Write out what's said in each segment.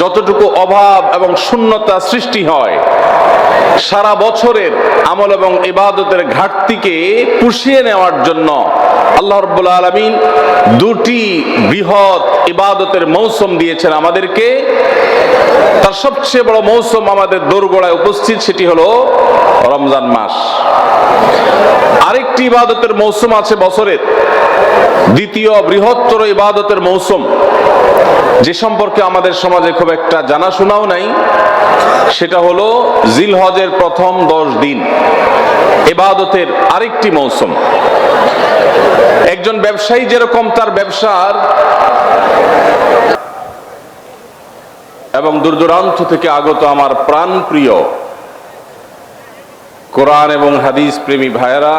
যতটুকু অভাব এবং শূন্যতা সৃষ্টি হয়, সারা বছরের আমল এবং ইবাদতের ঘাটতিকে পুষিয়ে নেওয়ার জন্য আল্লাহ রব্বুল আলমিন দুটি বৃহৎ ইবাদতের মৌসুম দিয়েছেন আমাদেরকে। তার সবচেয়ে বড় মৌসুম আমাদের দোরগোড়ায় উপস্থিত, সেটি হলো রমজান মাস। আরেকটি ইবাদতের মৌসুম আছে বছরের। দ্বিতীয় বৃহত্তর ইবাদতের মৌসুম যে সম্পর্কে আমাদের সমাজে খুব একটা জানাশোনাও নাই, সেটা হলো জিলহজের প্রথম দশ দিন, এবাদতের আরেকটি মৌসুম। একজন ব্যবসায়ী যেরকম তার ব্যবসার এবং দূর দূরান্ত থেকে আগত আমার প্রাণ প্রিয় কোরআন এবং হাদিস প্রেমী ভাইয়েরা,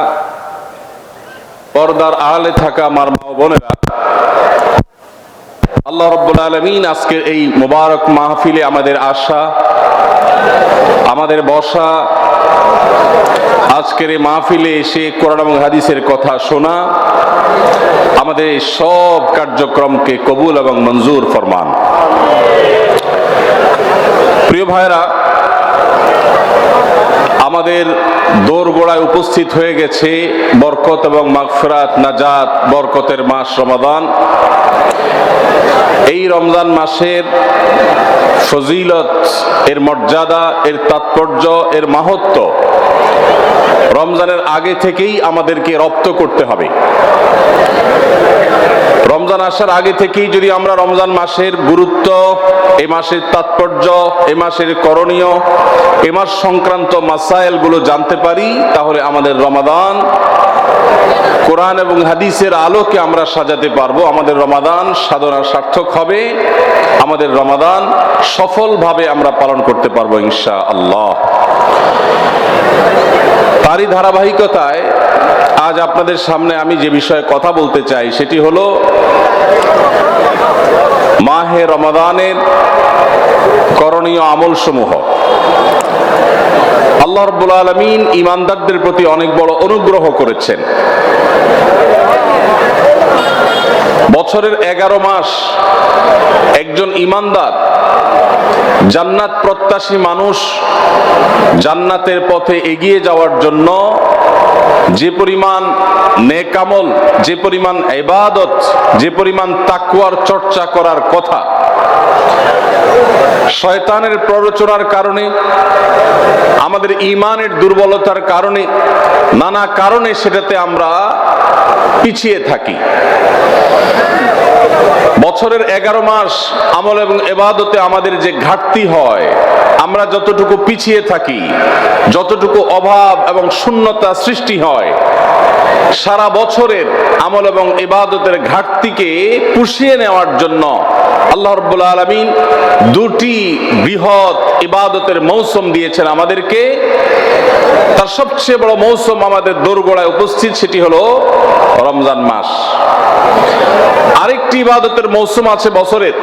পর্দার আড়ালে থাকা আমার মা বোনেরা আল্লাহ রব্বুল আলমিন আজকের এই মোবারক মাহফিলে আমাদের আশা, আমাদের বসা আজকের এই মাহফিলে এসে কোরআন এবং হাদিসের কথা শোনা, আমাদের এই সব কার্যক্রমকে কবুল এবং মঞ্জুর ফরমান। প্রিয় ভাইরা আমাদের দোরগোড়ায় উপস্থিত হয়ে গেছে বরকত এবং মাগফিরাত, নাজাত, বরকতের মাস রমাদান। এই রমজান মাসের ফজিলত, এর মর্যাদা, এর তাৎপর্য, এর মাহাত্ম রমজানের আগে থেকেই আমাদেরকে রপ্ত করতে হবে। রমজান আসার আগে থেকেই যদি আমরা রমজান মাসের গুরুত্ব, এ মাসের তাৎপর্য, এ মাসের করণীয়, এ মাস সংক্রান্ত মাসাইলগুলো জানতে পারি, তাহলে আমাদের রমাদান কোরআন এবং হাদিসের আলোকে আমরা সাজাতে পারব। আমাদের রমাদান সাধনা সার্থক হবে। আমাদের রমাদান সফলভাবে আমরা পালন করতে পারব ইনশা আল্লাহ তারই ধারাবাহিকতায় আজ আপনাদের সামনে আমি যে বিষয়ে কথা বলতে চাই, সেটি হলো মাহে রমাদানের করণীয় আমল সমূহ আল্লাহ রব্বুল আলমিন ইমানদারদের প্রতি অনেক বড় অনুগ্রহ করেছেন। বছরের এগারো মাস একজন ইমানদার, জান্নাত প্রত্যাশী মানুষ জান্নাতের পথে এগিয়ে যাওয়ার জন্য যে পরিমাণ নেকামল যে পরিমাণ এবাদত যে পরিমাণ তাকুয়ার চর্চা করার কথা শয়তানের প্ররোচনার কারণে, আমাদের ইমানের দুর্বলতার কারণে, নানা কারণে সেটাতে আমরা পিছিয়ে থাকি। বছরের এগারো মাস আমল এবং এবাদতে আমাদের যে ঘাটতি হয়, আমরা যতটুকু পিছিয়ে থাকি, যতটুকু অভাব এবং শূন্যতা সৃষ্টি হয় সারা বছরের আমল এবং ইবাদতের ঘাটতিকে পুষিয়ে নেওয়ার জন্য আল্লাহ রব্বুল আলমিন দুটি বৃহৎ ইবাদতের মৌসুম দিয়েছেন আমাদেরকে। তার সবচেয়ে বড় মৌসুম আমাদের দোরগোড়ায় উপস্থিত সেটি হলো রমজান মাস। আরেকটি ইবাদতের মৌসুম আছে বছরের।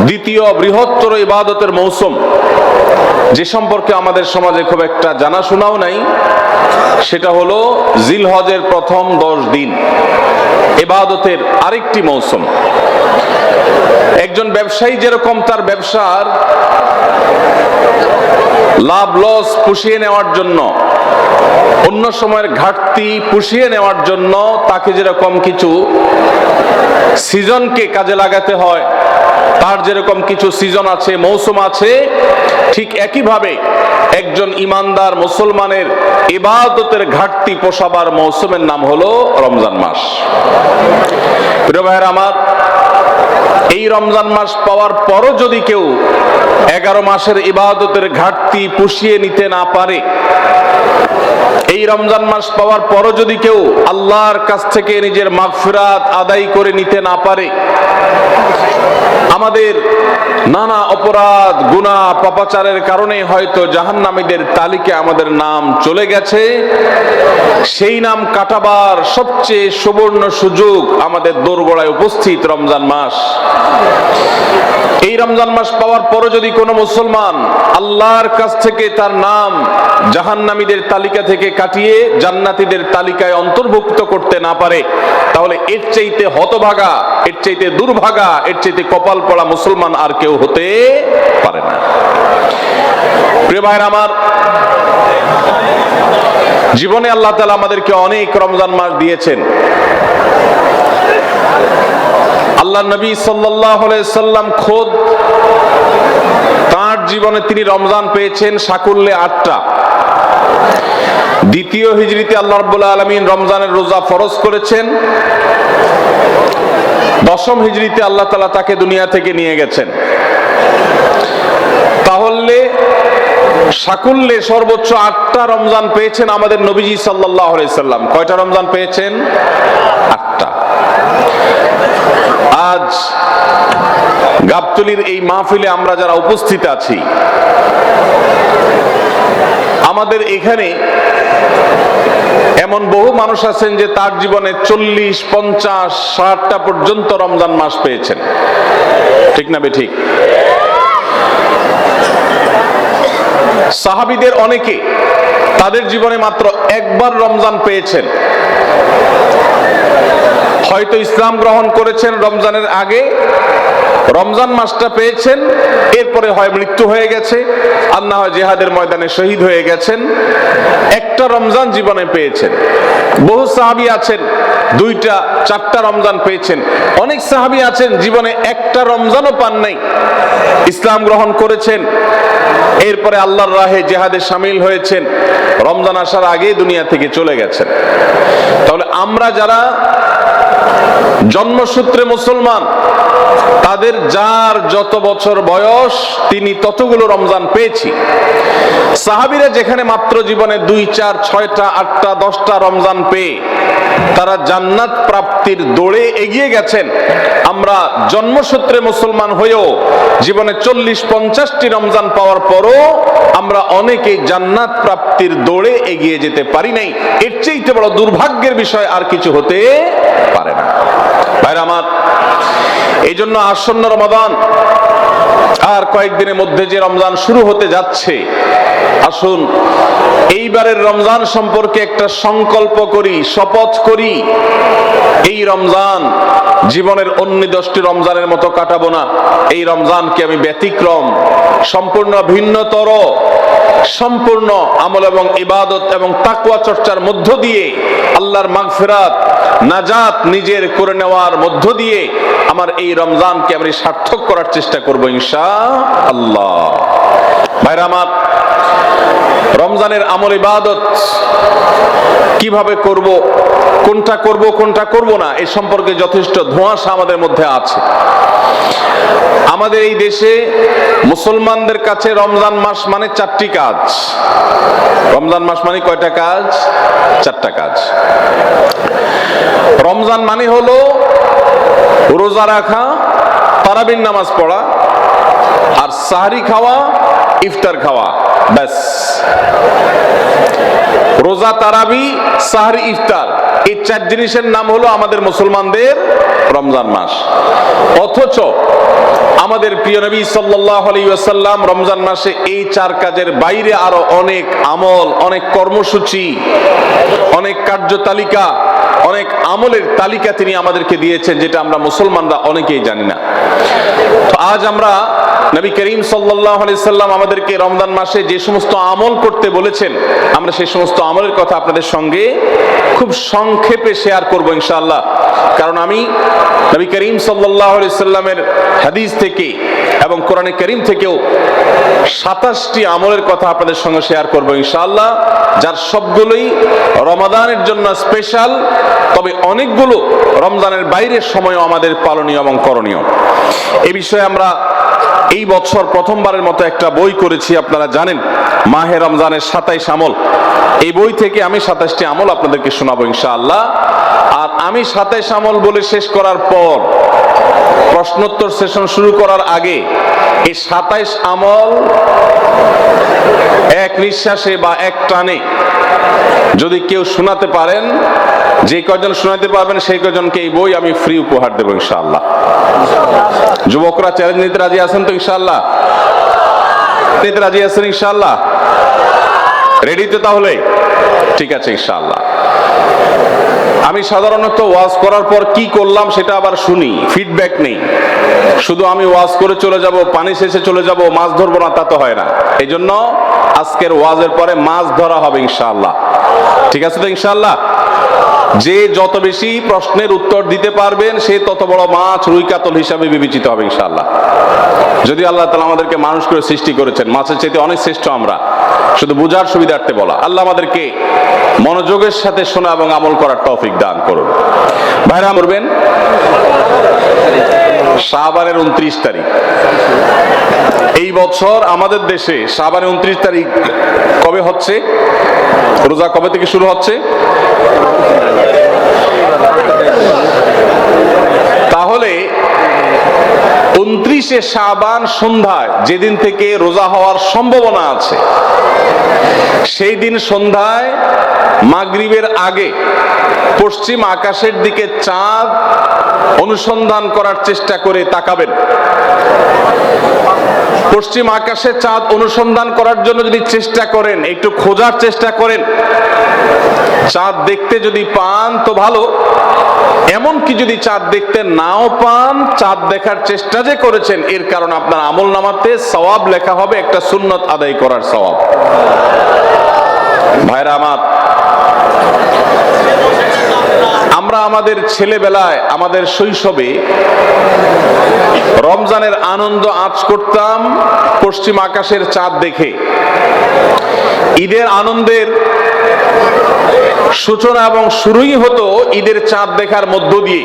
দ্বিতীয় বৃহত্তর ইবাদতের মৌসুম। যে সম্পর্কে আমাদের সমাজে খুব একটা জানাশোনাও নাই, সেটা হলো জিলহজের প্রথম দশ দিন। এবাদতের আরেকটি মৌসুম। একজন ব্যবসায়ী যেরকম তার ব্যবসার লাভ লস পুষিয়ে নেওয়ার জন্য অন্য সময়ের ঘাটতি পুষিয়ে নেওয়ার জন্য তাকে যেরকম কিছু সিজনকে কাজে লাগাতে হয় তার যেরকম কিছু সিজন আছে, মৌসুম আছে, ঠিক একইভাবে একজন ইমানদার মুসলমানের ইবাদতের ঘাটতি পোষাবার মৌসুমের নাম হলো রমজান মাস। আমার, এই রমজান মাস পাওয়ার পরও যদি কেউ এগারো মাসের ইবাদতের ঘাটতি পুষিয়ে নিতে না পারে এই রমজান মাস পাওয়ার পরও যদি কেউ আল্লাহর কাছ থেকে নিজের মাগফিরাত আদায় করে নিতে না পারে, আমাদের নানা অপরাধ গুণা পাপাচারের কারণে হয়তো জাহান্নামীদের তালিকে আমাদের নাম চলে গেছে। সেই নাম কাটাবার সবচেয়ে সুবর্ণ সুযোগ আমাদের দোরগোড়ায় উপস্থিত রমজান মাস। এই রমজান মাস পাওয়ার পরও যদি কোনো মুসলমান আল্লাহর কাছ থেকে তার নাম জাহান্নামীদের তালিকা দুনিয়া থেকে কাটিয়ে জান্নাতিদের তালিকায় অন্তর্ভুক্ত করতে না পারে, তাহলে এর চাইতে হতভাগা, এর চাইতে দুর্ভাগা, এর চাইতে কপাল পড়া মুসলমান আর কেউ হতে পারে না। প্রিয় ভাইয়ের আমার, জীবনে আল্লাহ তালা আমাদেরকে অনেক রমজান মাস দিয়েছেন। আল্লাহ নবী সাল্লাম খোদ তার জীবনে তিনি রমজান পেয়েছেন সাকুল্যে আটটা। দ্বিতীয় হিজড়িতে আল্লাহ রব্বুল আলমিন রমজানের রোজা ফরজ করেছেন। দশম হিজড়িতে আল্লাহ তালা তাকে দুনিয়া থেকে নিয়ে গেছেন। তাহলে সাকুল্যে সর্বোচ্চ আটটা রমজান পেয়েছেন আমাদের নবীজি সাল্লাহ সাল্লাম। কয়টা রমজান পেয়েছেন? আটটা। আজ গাবতলির এই মাহফিলে আমরা যারা উপস্থিত আছি আমাদের এখানে এমন বহু মানুষ আছেন যে তার জীবনে চল্লিশ, পঞ্চাশ, ষাটটা পর্যন্ত রমজান মাস পেয়েছেন। ঠিক না ঠিক? সাহাবিদের অনেকে তাদের জীবনে মাত্র একবার রমজান পেয়েছেন। হয়তো ইসলাম গ্রহণ করেছেন রমজানের আগে রমজান মাসটা পেয়েছেন, এরপরে হয় মৃত্যু হয়ে গেছে, আর না হয় জেহাদের ময়দানে শহীদ হয়ে গেছেন, একটা রমজান জীবনে পেয়েছেন। বহু সাহাবি আছেন, দুইটা, চারটা রমজান পেয়েছেন। অনেক সাহাবি আছেন, জীবনে একটা রমজানও পান নাই। ইসলাম গ্রহণ করেছেন, এরপরে আল্লাহর রাহে জেহাদে সামিল হয়েছেন, রমজান আসার আগে দুনিয়া থেকে চলে গেছেন। তাহলে আমরা যারা জন্মসূত্রে মুসলমান, তাদের যার যত বছর বয়স, তিনি ততগুলো রমজান পেয়েছি। সাহাবিরা যেখানে মাত্র জীবনে দুই, চার, ছয়টা, আটটা, দশটা রমজান পেয়ে, তারা জান্নাত প্রাপ্তির দৌড়ে এগিয়ে গেছেন। আমরা জন্মসূত্রে মুসলমান হয়েও জীবনে চল্লিশ, পঞ্চাশটি রমজান পাওয়ার পরও আমরা অনেকেই জান্নাত প্রাপ্তির দৌড়ে এগিয়ে যেতে পারি নাই। এর চেয়েতে বড় দুর্ভাগ্যের বিষয় আর কিছু হতে পারে না। ভাইরা আমার এই জন্য আসন্ন রমাদান আর কয়েকদিনের মধ্যে যে রমজান শুরু হতে যাচ্ছে, আসুন, এইবারের রমজান সম্পর্কে একটা সংকল্প করি, শপথ করি, এই রমজান জীবনের অন্য দশটি রমজানের মতো কাটাবো না, এই রমজানকে আমি ব্যতিক্রম, সম্পূর্ণ ভিন্নতর সম্পূর্ণ আমল এবং ইবাদত এবং তাকুয়া চর্চার মধ্য দিয়ে আল্লাহর মাগফিরাত, নাজাত নিজের করে নেওয়ার মধ্য দিয়ে আমার এই রমজানকে আমি সার্থক করার চেষ্টা করব ইনশা আল্লাহ ভাইরা আমার, রমজানের আমল ইবাদত কীভাবে করব, কোনটা করব কোনটা করব না, এ সম্পর্কে যথেষ্ট ধোঁয়াশা আমাদের মধ্যে আছে। আমাদের এই দেশে মুসলমানদের কাছে রমজান মাস মানে চারটি কাজ। রমজান মাস মানে কয়টা কাজ? চারটা কাজ। রমজান মানে হলো রোজা রাখা তারাবিন নামাজ পড়া আর সাহারি খাওয়া, ইফতার খাওয়া, ব্যাস। রোজা তারাবি, সাহারি, ইফতার। এই চার জিনিসের নাম হলো আমাদের মুসলমানদের রমজান মাস। অথচ আমাদের প্রিয় নবী সাল্লাহ আলাইসাল্লাম রমজান মাসে এই চার কাজের বাইরে আরও অনেক আমল, অনেক কর্মসূচি, অনেক কার্যতালিকা, অনেক আমলের তালিকা তিনি আমাদেরকে দিয়েছেন, যেটা আমরা মুসলমানরা অনেকেই জানি না। তো আজ আমরা নবী করিম সাল্লাম আমাদেরকে রমজান মাসে যে সমস্ত আমল করতে বলেছেন, আমরা সেই সমস্ত আমলের কথা আপনাদের সঙ্গে খুব সংক্ষেপে শেয়ার করব ইনশাআল্লাহ। কারণ আমি নবী করিম সাল্লাহ সাল্লামের হাদিস থেকে এবং কোরআনে করিম থেকেও সাতাশটি আমলের কথা আপনাদের সঙ্গে শেয়ার করব ইনশাআল্লাহ, যার সবগুলোই রমাদানের জন্য স্পেশাল তবে অনেকগুলো রমজানের বাইরের সময়ও আমাদের পালনীয় এবং করণীয়। এ বিষয়ে আমরা এই বছর প্রথমবারের মতো একটা বই করেছি, আপনারা জানেন, মাহে রমজানের সাতাইশ আমল। এই বই থেকে আমি সাতাইশটি আমল আপনাদেরকে শোনাবো ইনশাআল্লাহ। আর আমি সাতাইশ আমল বলে শেষ করার পর, প্রশ্নোত্তর সেশন শুরু করার আগে, এই সাতাইশ আমল এক নিঃশ্বাসে বা এক টানে যদি কেউ শোনাতে পারেন যে কজন শোনাতে পারবেন, সেই কজনকে এই বই আমি ফ্রি উপহার দেবো, ইনশাআল্লাহ। যুবকরা চ্যালেঞ্জ নিতে রাজি আছেন তো, ইনশাআল্লাহ? নিতে রাজি আছেন, ইনশাআল্লাহ? রেডি তো তাহলে? ঠিক আছে, ইনশাআল্লাহ। আমি সাধারণত ওয়াজ করার পর কি করলাম সেটা আবার শুনি ফিডব্যাক নেই। শুধু আমি ওয়াজ করে চলে যাব, পানি শেষে চলে যাব, মাছ ধরবো না, তা তো হয় না। এই জন্য আজকের ওয়াজের পরে মাছ ধরা হবে, ইনশাআল্লাহ। ঠিক আছে তো, ইনশাআল্লাহ? যে যত বেশি প্রশ্নের উত্তর দিতে পারবেন, সে তত বড় মাছ রুই কাতল হিসাবে বিবেচিত হবে ইনশাআল্লাহ। যদি আল্লাহ তালা আমাদেরকে মানুষ করে সৃষ্টি করেছেন, মাছের চাইতে অনেক শ্রেষ্ঠ আমরা। শুধু বুঝার সুবিধার্থে বলা, আল্লাহ আমাদেরকে মনোযোগের সাথে শোনা এবং আমল করার টপিক দান করুন। ভাইরা করবেন শাহবানের উনত্রিশ তারিখ। এই বছর আমাদের দেশে শাহবানের উনত্রিশ তারিখ কবে হচ্ছে? রোজা কবে থেকে শুরু হচ্ছে? তাহলে উনত্রিশে শাবান সন্ধ্যায় যেদিন থেকে রোজা হওয়ার সম্ভাবনা আছে সেই দিন সন্ধ্যায় মাগরিবের আগে পশ্চিম আকাশের দিকে চাঁদ অনুসন্ধান করার চেষ্টা করে তাকাবেন। পশ্চিম আকাশে চাঁদ অনুসন্ধান করার জন্য যদি চেষ্টা করেন, একটু খোঁজার চেষ্টা করেন, চাঁদ দেখতে যদি পান তো ভালো। এমনকি যদি চাঁদ দেখতে নাও পান, চাঁদ দেখার চেষ্টা যে করেছেন, এর কারণ আপনার আমল নামাতে সওয়াব লেখা হবে, একটা সুন্নত আদায় করার সওয়াব। ভাইরা আমার, আমরা আমাদের ছেলেবেলায়, আমাদের শৈশবে রমজানের আনন্দ আজ করতাম পশ্চিম আকাশের চাঁদ দেখে। ঈদের আনন্দের সূচনা এবং শুরুই হতো ঈদের চাঁদ দেখার মধ্য দিয়ে।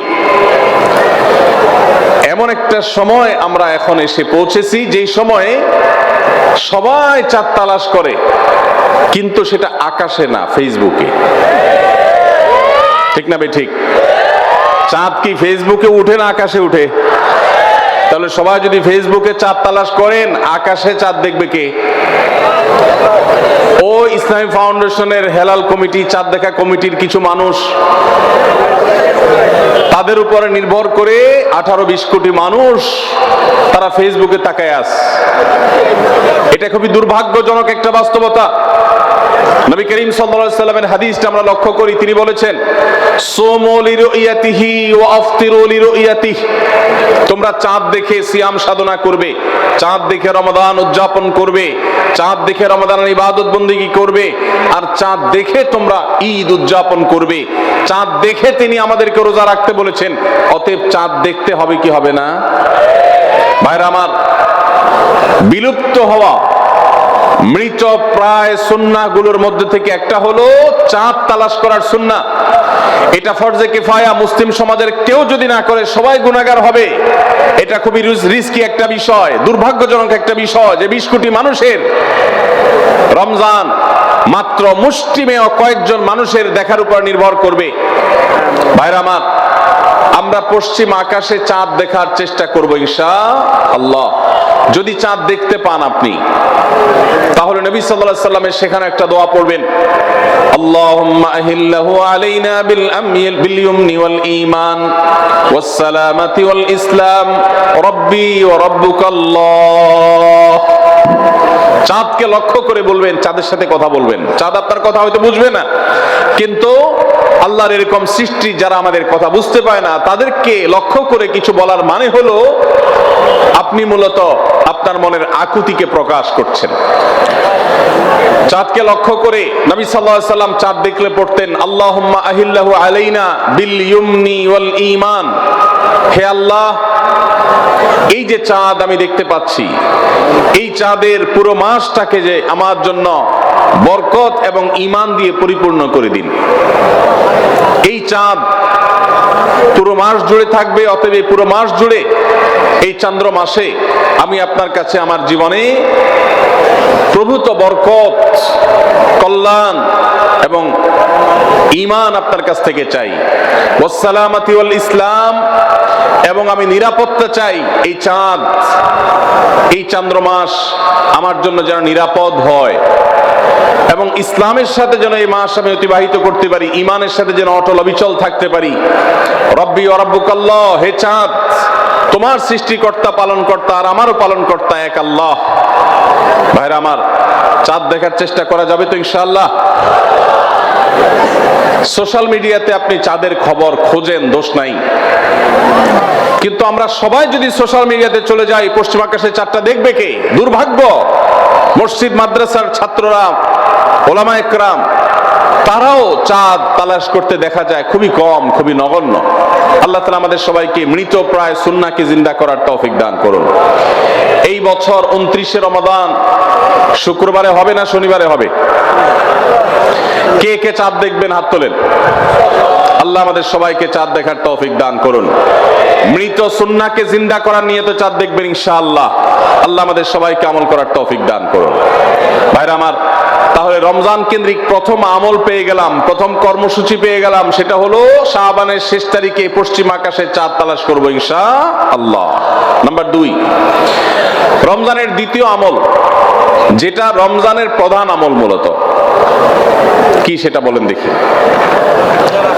এমন একটা সময় আমরা এখন এসে পৌঁছেছি, যেই সময়ে সবাই চাঁদ তালাশ করে, কিন্তু সেটা আকাশে না ফেসবুকে ঠিক না বে ঠিক? চাঁদ কি ফেসবুকে উঠে না আকাশে উঠে? তাহলে সবাই যদি ফেসবুকে চাঁদ তালাশ করেন, আকাশে চাঁদ দেখবে কে? ও ইসলামী ফাউন্ডেশনের হেলাল কমিটি, চাঁদ দেখা কমিটির কিছু মানুষ। তাদের উপরে নির্ভর করে আঠারো বিশ কোটি মানুষ তারা ফেসবুকে তাকায় আস এটা খুবই দুর্ভাগ্যজনক একটা বাস্তবতা। নবী করিম সাল্লাল্লাহু সাল্লামের হাদিসটা আমরা লক্ষ্য করি। তিনি বলেছেন, সোমু লিরুইয়াতিহি ওয়া আফতিরু লিরুইয়াতিহি। তোমরা চাঁদ দেখে সিয়াম সাধনা করবে, চাঁদ দেখে রমাদান উদযাপন করবে, চাঁদ দেখে রমাদানের ইবাদত বন্দিগি করবে, আর চাঁদ দেখে তোমরা ঈদ উদযাপন করবে। চাঁদ দেখে তিনি আমাদেরকে রোজা রাখতে বলেছেন, অতএব চাঁদ দেখতে হবে কি হবে না? ভাইরা আমার, বিলুপ্ত হওয়া মৃত প্রায় সুন্নাগুলোর মধ্যে থেকে একটা হলো চাঁদ তালাশ করার সুন্না এটা ফরজে কিফায়া, মুসলিম সমাজের কেউ যদি না করে, সবাই গুণাগার হবে। এটা খুবই রিস্কি একটা বিষয়, দুর্ভাগ্যজনক একটা বিষয় যে বিশ কোটি মানুষের রমজান মাত্র মুষ্টিমেয় কয়েকজন মানুষের দেখার উপর নির্ভর করবে। ভাইরা আমার পশ্চিম আকাশে চাঁদ দেখার চেষ্টা করব ঈশা আল্লাহ। যদি চাঁদ দেখতে পান আপনি, তাহলে নবী সাল্লাল্লাহু সাল্লামের সেখানে একটা দোয়া পড়বেন। আল্লাহুম্মা আহিল্লাহু আলাইনা বিল আমনি বিল ইয়ুমনি ওয়াল ঈমান ওয়াস সালামাতি ওয়াল ইসলাম। রব্বি ওয়া রাব্বুকাল্লাহ। চাঁদকে লক্ষ্য করে বলবেন, চাঁদের সাথে কথা বলবেন। চাঁদ আপনার কথা হয়তো বুঝবে না। কিন্তু আল্লাহর এরকম সৃষ্টি যারা আমাদের কথা বুঝতে পায় না, তাদেরকে লক্ষ্য করে কিছু বলার মানে হলো, আপনি মূলত আপনার মনের আকুতিকে প্রকাশ করছেন। চাঁদকে লক্ষ্য করে নবী সাল্লাল্লাহু সাল্লাম চাঁদ দেখলে পড়তেন, আল্লাহুম্মা আহিল্লাহু আলাইনা বিল ইয়ুমনি ওয়াল ঈমান। হে আল্লাহ, এই যে চাঁদ আমি দেখতে পাচ্ছি, এই চাঁদের পুরো মাসটাকে যে আমার জন্য বরকত এবং ঈমান দিয়ে পরিপূর্ণ করে দিন। এই চাঁদ পুরো মাস জুড়ে থাকবে, অতএব এই পুরো মাস জুড়ে, এই চন্দ্র মাসে আমি আপনার কাছে আমার জীবনে প্রভূত বরকত, কল্যাণ এবং ইমান আপনার কাছ থেকে চাই। ওসালামাতি ইসলাম এবং আমি নিরাপত্তা চাই এই চাঁদ, এই চন্দ্র মাস আমার জন্য যেন নিরাপদ হয়। এবং ইসলামের সাথে যেন এই মাস আমি অতিবাহিত করতে পারি ইমানের সাথে যেন অটল অবিচল থাকতে পারি। রব্বি অরব্বুকাল্লাহ হে চাঁদ, তোমার সৃষ্টিকর্তা পালন কর্তা আর আমারও পালন কর্তা এক আল্লাহ। ভাইরা আমার, চাঁদ দেখার চেষ্টা করা যাবে তো ইনশাআল্লাহ? সোশ্যাল মিডিয়াতে আপনি চাঁদের খবর খোঁজেন, দোষ নাই। কিন্তু আমরা সবাই যদি সোশ্যাল মিডিয়াতে চলে যাই, পশ্চিম আকাশে চারটা দেখবে কে? দুর্ভাগ্য। মসজিদ, মাদ্রাসার ছাত্ররা, ওলামা একরাম, তারাও চাঁদ তালাশ করতে দেখা যায় খুবই কম, খুবই নগণ্য। আল্লাহ তালা আমাদের সবাইকে মৃত প্রায় সুন্নাকে জিন্দা করার তৌফিক দান করুন। এই বছর উনত্রিশে রমাদান, শুক্রবারে হবে না শনিবারে হবে? কে কে চাঁদ দেখবেন, হাত তোলেন। আল্লাহ আমাদের সবাইকে চাঁদ দেখার তৌফিক দান করুন। মৃত সুন্নাকে জিন্দা করার নিয়ে তো চাঁদ দেখবেন, ইনশাআল্লাহ। আল্লাহ আমাদের সবাইকে আমল করার তৌফিক দান করুন। ভাইরা আমার, তাহলে রমজান কেন্দ্রিক প্রথম আমল পেয়ে গেলাম, প্রথম কর্মসূচি পেয়ে গেলাম, সেটা হলো শাহবানের শেষ তারিখে পশ্চিম আকাশে চাঁদ তালাশ করব ইনশা আল্লাহ নাম্বার দুই রমজানের দ্বিতীয় আমল, যেটা রমজানের প্রধান আমল মূলত। কি সেটা বলেন দেখি।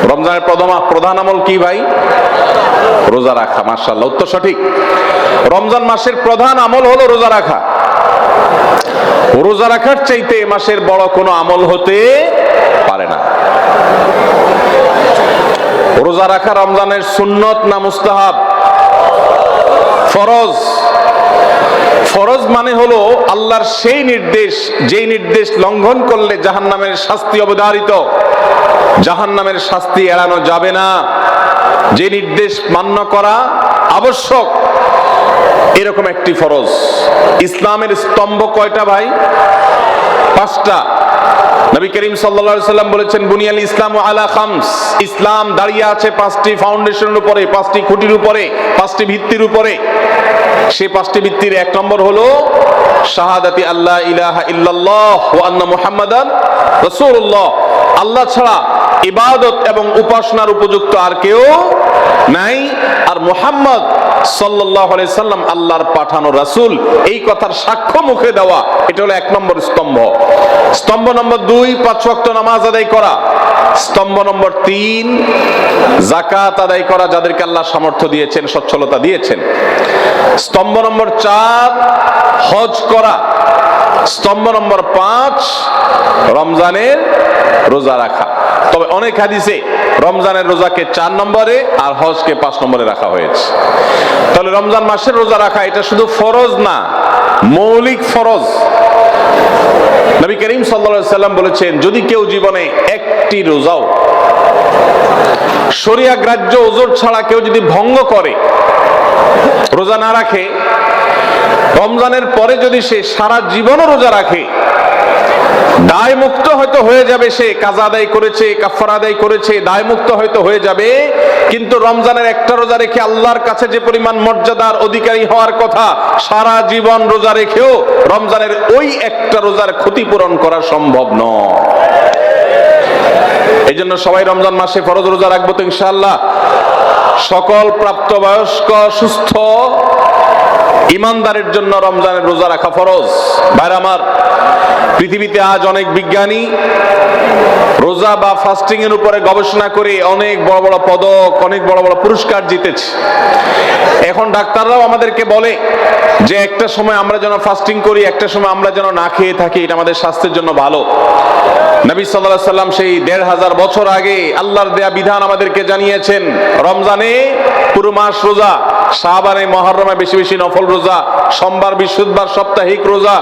রমজানের প্রধান আমল কি ভাই? রোজা রাখা মার্শাল্লাহ উত্তর সঠিক। রমজান মাসের প্রধান আমল হলো রোজা রাখা। রোজা রাখার চাইতে এ মাসের বড় কোনো আমল হতে পারে না। রোজা রাখা রমজানের সুন্নত না মুস্তাহাব? ফরজ। ফরজ মানে হলো আল্লাহর সেই নির্দেশ, যেই নির্দেশ লঙ্ঘন করলে জাহান্নামের শাস্তি অবধারিত। জাহান্নামের শাস্তি এড়ানো যাবে না। যে নির্দেশ মান্য করা আবশ্যক, এরকম একটি ফরজ। ইসলামের স্তম্ভ কয়টা ভাই? পাঁচটা। নবী করিম সাল্লা সাল্লাম বলেছেন, বুনিয়াল ইসলাম আলা খামস। ইসলাম দাঁড়িয়ে আছে পাঁচটি ফাউন্ডেশনের উপরে, পাঁচটি খুঁটির উপরে, পাঁচটি ভিত্তির উপরে। সে পাঁচটি ভিত্তির এক নম্বর হলো শাহাদাতি আল্লাহ ইলাহা ইল্লাল্লাহ ওয়া আন্না মুহাম্মাদান রাসূলুল্লাহ। আল্লাহ ছাড়া ইবাদত এবং উপাসনার উপযুক্ত আর কেউ নাই। আর মুহাম্মদ সাল্লাম আল্লাহর পাঠানো রাসুল, এই কথার সাক্ষ্য মুখে দেওয়া, এটা হলো এক নম্বর স্তম্ভ। স্তম্ভ নম্বর দুই, পাঁচ ওয়াক্ত নামাজ আদায় করা। স্তম্ভ নম্বর তিন জাকাত আদায় করা, যাদেরকে আল্লাহ সামর্থ্য দিয়েছেন, সচ্ছলতা দিয়েছেন। স্তম্ভ নম্বর চার, হজ করা। স্তম্ভ নম্বর পাঁচ, রমজানের রোজা রাখা। তবে অনেক হাদিসে রমজানের রোজাকে চার নম্বরে আর হজকে পাঁচ নম্বরে রাখা হয়েছে। তাহলে রমজান মাসের রোজা রাখা এটা শুধু ফরজ না, মৌলিক ফরজ। নবী করিম সাল্লা সাল্লাম বলেছেন, যদি কেউ জীবনে একটি রোজাও, শরিয়া গ্রাহ্য ওজোর ছাড়া কেউ যদি ভঙ্গ করে, রোজা না রাখে রমজানের পরে যদি সে সারা জীবনও রোজা রাখে দায় মুক্ত হয়তো হয়ে যাবে সে, কাজা আদায় করেছে কাফার আদায় করেছে দায় মুক্ত হয়তো হয়ে যাবে, কিন্তু রমজানের একটা রোজা রেখে আল্লাহর কাছে যে পরিমাণ মর্যাদার অধিকারী হওয়ার কথা, সারা জীবন রোজা রেখেও রমজানের ওই একটা রোজার ক্ষতিপূরণ করা সম্ভব নয়। এই জন্য সবাই রমজান মাসে ফরজ রোজা রাখব তো ইনশাআল্লাহ। সকল প্রাপ্তবয়স্ক, সুস্থ ইমানদারের জন্য রমজানের রোজা রাখা ফরজ। ভাইর আমার, পৃথিবীতে আজ অনেক বিজ্ঞানী রোজা বা ফাস্টিং এর উপরে গবেষণা করে অনেক বড় বড় পদক, অনেক বড় বড় পুরস্কার জিতেছে। এখন ডাক্তাররাও আমাদেরকে বলে যে একটা সময় আমরা যেন ফাস্টিং করি, একটা সময় আমরা যেন না খেয়ে থাকি, এটা আমাদের স্বাস্থ্যের জন্য ভালো। নবী সাল্লাল্লাহু সাল্লাম সেই দেড় হাজার বছর আগে আল্লাহর দেয়া বিধান আমাদেরকে জানিয়েছেন, রমজানে পুরো মাস রোজা। শাহবানে মহরমে বেশি বেশি নফল রোজা, সোমবার, বৃহস্পতিবার সাপ্তাহিক রোজা,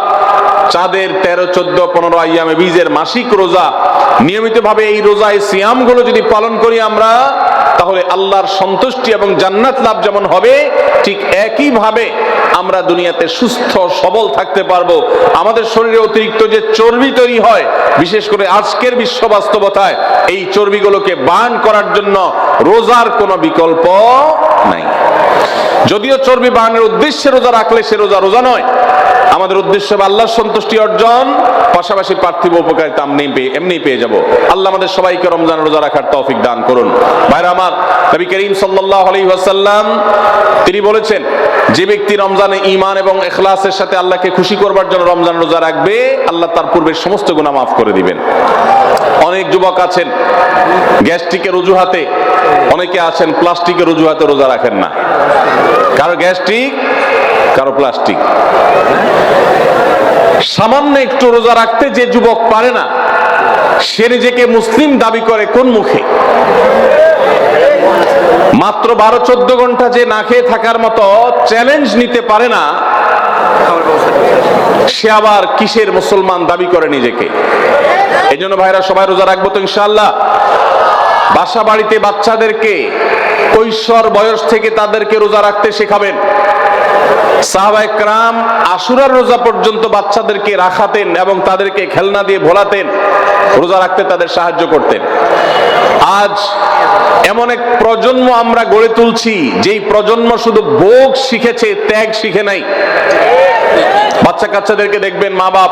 চাঁদের তেরো, চোদ্দ, পনেরো আইয়ামে বীজের মাসিক রোজা। নিয়মিতভাবে এই রোজা এই সিয়ামগুলো যদি পালন করি আমরা, তাহলে আল্লাহর সন্তুষ্টি এবং জান্নাত লাভ যেমন হবে, ঠিক একইভাবে আমরা দুনিয়াতে সুস্থ, সবল থাকতে পারব। আমাদের শরীরে অতিরিক্ত যে চর্বি তৈরি হয়, বিশেষ করে আজকের বিশ্ব বাস্তবতায়, এই চর্বিগুলোকে বান করার জন্য রোজার কোনো বিকল্প নাই। যদিও চর্বি বার্নের উদ্দেশ্যে রোজা রাখলে সে রোজা রোজা নয়, আমাদের উদ্দেশ্য আল্লাহর সন্তুষ্টি অর্জন, পাশাপাশি পার্থিব উপকারিতা আমি পেয়ে এমনি পেয়ে যাব। আল্লাহ আমাদের সবাইকে রমজান রোজা রাখার তৌফিক দান করুন। ভাইরা আমার, নবী করিম সাল্লাল্লাহু আলাইহি ওয়াসাল্লাম, তিনি বলেছেন, যে ব্যক্তি রমজানে ঈমান এবং ইখলাসের সাথে আল্লাহকে খুশি করবার জন্য রমজান রোজা রাখবে, আল্লাহ তার পূর্বের সমস্ত গুনাহ মাফ করে দিবেন। অনেক যুবক আছেন, গ্যাস্ট্রিকের অজুহাতে, অনেকে আছেন, প্লাস্টিকের অজুহাতে রোজা রাখেন না। কারও গ্যাস্ট্রিক, কারও প্লাস্টিক। সামান্য একটু রোজা রাখতে যে যুবক পারে না, সে নিজেকে মুসলিম দাবি করে কোন মুখে? মাত্র বারো চোদ্দ ঘণ্টা যে না খেয়ে থাকার মতো চ্যালেঞ্জ নিতে পারে না, সে আবার কিসের মুসলমান দাবি করে নিজেকে? এই জন্য ভাইরা সবাই রোজা রাখব তো ইনশাল্লাহ বাসা বাড়িতে বাচ্চাদেরকে কৈশোর বয়স থেকে তাদেরকে রোজা রাখতে শেখাবেন। সাহাবায়ে আশুরার রোজা পর্যন্ত বাচ্চাদেরকে রাখাতেন এবং তাদেরকে খেলনা দিয়ে ভোলাতেন, রোজা রাখতে তাদের সাহায্য করতেন। আজ এমন এক প্রজন্ম আমরা গড়ে তুলছি, যেই প্রজন্ম শুধু ভোগ শিখেছে, ত্যাগ শিখে নাই। বাচ্চা কাচ্চাদেরকে দেখবেন মা বাপ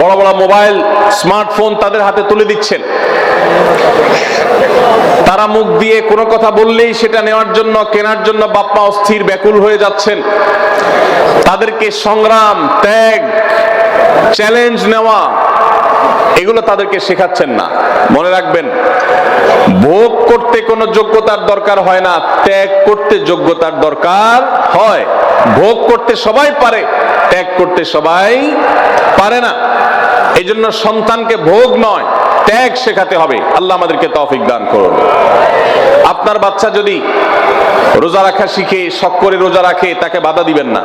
বড় বড় মোবাইল, স্মার্টফোন তাদের হাতে তুলে দিচ্ছেন। তারা মুখ দিয়ে কোনো কথা বললেই সেটা নেওয়ার জন্য, কেনার জন্য বাপ্পা অস্থির, ব্যাকুল হয়ে যাচ্ছেন। তাদেরকে সংগ্রাম, ত্যাগ, চ্যালেঞ্জ নেওয়া এগুলো তাদেরকে শেখাচ্ছেন না। মনে রাখবেন, ভোগ করতে কোনো যোগ্যতার দরকার হয় না, ত্যাগ করতে যোগ্যতার দরকার হয়। ভোগ করতে সবাই পারে, ত্যাগ করতে সবাই পারে না। এই জন্য সন্তানকে ভোগ নয় ত্যাগ শেখাতে হবে। আল্লাহ আমাদেরকে তৌফিক দান করুন। আপনার বাচ্চা যদি রোজা রাখা শিখে, শখ করে রোজা রাখে, তাকে বাধা দিবেন না।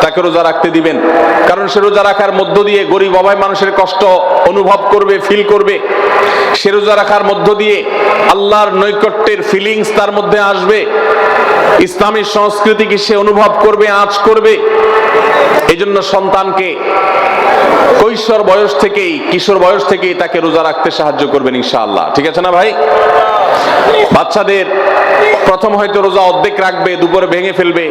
তাকে রোজা রাখতে দিবেন। কারণ সে রোজা রাখার মধ্য দিয়ে গরিব অভাব মানুষের কষ্ট অনুভব করবে ফিল করবে। সে রোজা রাখার মধ্য দিয়ে আল্লাহর নৈকট্যের ফিলিংস তার মধ্যে আসবে। ইসলামী সংস্কৃতিকে সে অনুভব করবে, আঁচ করবে। এই জন্য সন্তানকে কৈশোর বয়স থেকেই, কিশোর বয়স থেকেই তাকে রোজা রাখতে সাহায্য করবেন ইনশাআল্লাহ। ঠিক আছে না ভাই? বাচ্চাদের প্রথম হয়তো রোজা অর্ধেক রাখবে, দুপুরে ভেঙে ফেলবে,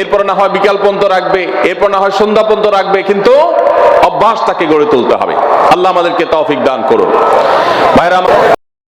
এরপর না হয় বিকাল পর্যন্ত রাখবে, এরপর না হয় সন্ধ্যা পর্যন্ত রাখবে, কিন্তু অভ্যাস তাকে গড়ে তুলতে হবে। আল্লাহ আমাদেরকে তৌফিক দান করুন। ভাইরা